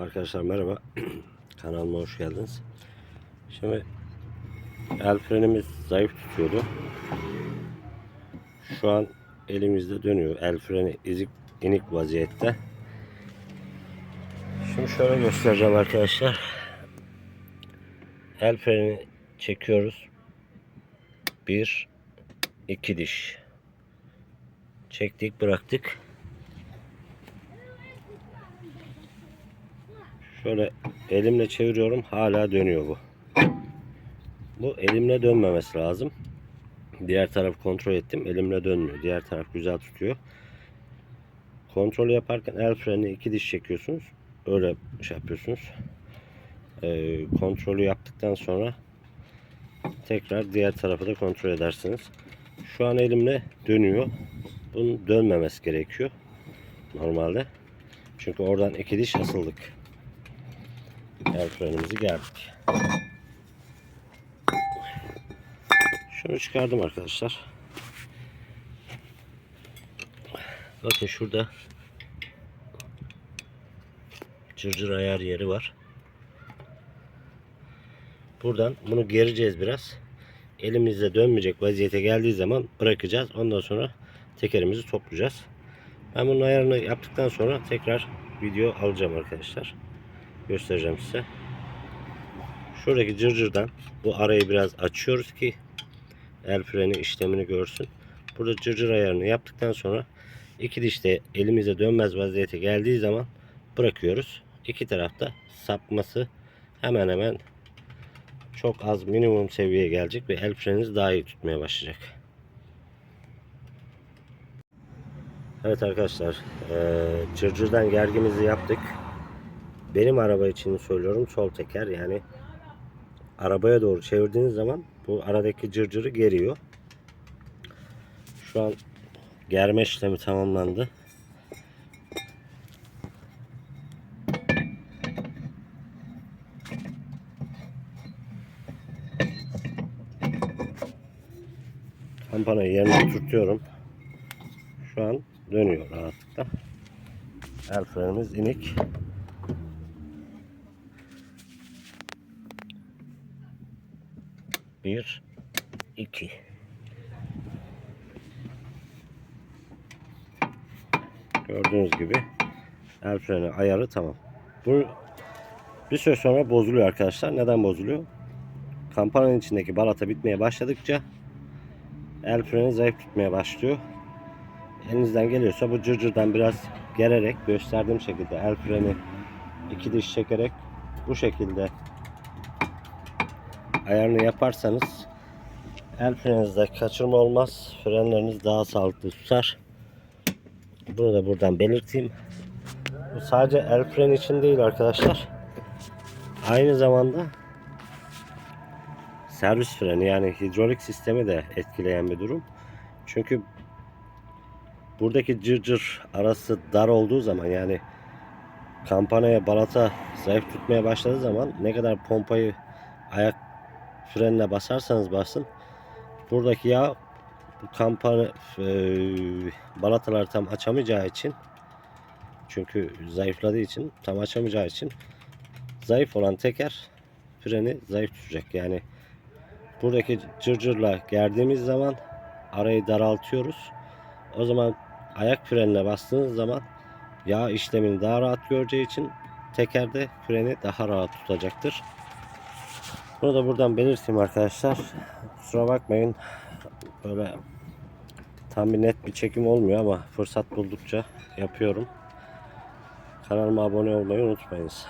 Arkadaşlar merhaba. Kanalıma hoş geldiniz. Şimdi el frenimiz zayıf tutuyordu. Şu an elimizde dönüyor. El freni izik, inik vaziyette. Şimdi şöyle göstereceğim arkadaşlar. El freni çekiyoruz. Bir, iki diş. Çektik bıraktık. Şöyle elimle çeviriyorum. Hala dönüyor bu. Bu elimle dönmemesi lazım. Diğer tarafı kontrol ettim. Elimle dönmüyor. Diğer taraf güzel tutuyor. Kontrolü yaparken el freni iki diş çekiyorsunuz. Öyle şey yapıyorsunuz. Ee, kontrolü yaptıktan sonra tekrar diğer tarafı da kontrol edersiniz. Şu an elimle dönüyor. Bunun dönmemesi gerekiyor. Normalde. Çünkü oradan iki diş asıldık. El frenimizi gerdik. Şunu çıkardım arkadaşlar. Bakın şurada cırcır ayar yeri var. Buradan bunu gereceğiz biraz. Elimizde dönmeyecek vaziyete geldiği zaman bırakacağız. Ondan sonra tekerimizi toplayacağız. Ben bunun ayarını yaptıktan sonra tekrar video alacağım arkadaşlar. Göstereceğim size. Şuradaki cırcırdan bu arayı biraz açıyoruz ki el freni işlemini görsün. Burada cırcır ayarını yaptıktan sonra iki dişte elimize dönmez vaziyete geldiği zaman bırakıyoruz. İki tarafta sapması hemen hemen çok az minimum seviyeye gelecek ve el freniniz daha iyi tutmaya başlayacak. Evet arkadaşlar cırcırdan gergimizi yaptık. Benim araba için söylüyorum sol teker yani arabaya doğru çevirdiğiniz zaman bu aradaki cırcırı geriyor. Şu an germe işlemi tamamlandı. Kampanayı yerine oturtuyorum. Şu an dönüyor rahatlıkla. El frenimiz inik. Bir, iki. Gördüğünüz gibi el freni ayarı tamam. Bu bir süre sonra bozuluyor arkadaşlar. Neden bozuluyor? Kampanyanın içindeki balata bitmeye başladıkça el freni zayıf tutmaya başlıyor. Elinizden geliyorsa bu cırcırdan biraz gererek gösterdiğim şekilde el freni iki diş çekerek bu şekilde ayarını yaparsanız el freninizde kaçırma olmaz. Frenleriniz daha sağlıklı tutar. Bunu da buradan belirteyim. Bu sadece el freni için değil arkadaşlar. Aynı zamanda servis freni yani hidrolik sistemi de etkileyen bir durum. Çünkü buradaki cırcır arası dar olduğu zaman yani kampanaya balata zayıf tutmaya başladığı zaman ne kadar pompayı ayak frenine basarsanız basın buradaki yağ bu kampanya e, balataları tam açamayacağı için çünkü zayıfladığı için tam açamayacağı için zayıf olan teker freni zayıf tutacak. Yani buradaki cırcırla gerdiğimiz zaman arayı daraltıyoruz. O zaman ayak frenine bastığınız zaman yağ işlemini daha rahat göreceği için tekerde freni daha rahat tutacaktır. Bunu da buradan belirteyim arkadaşlar. Kusura bakmayın. Böyle tam bir net bir çekim olmuyor ama fırsat buldukça yapıyorum. Kanalıma abone olmayı unutmayınız.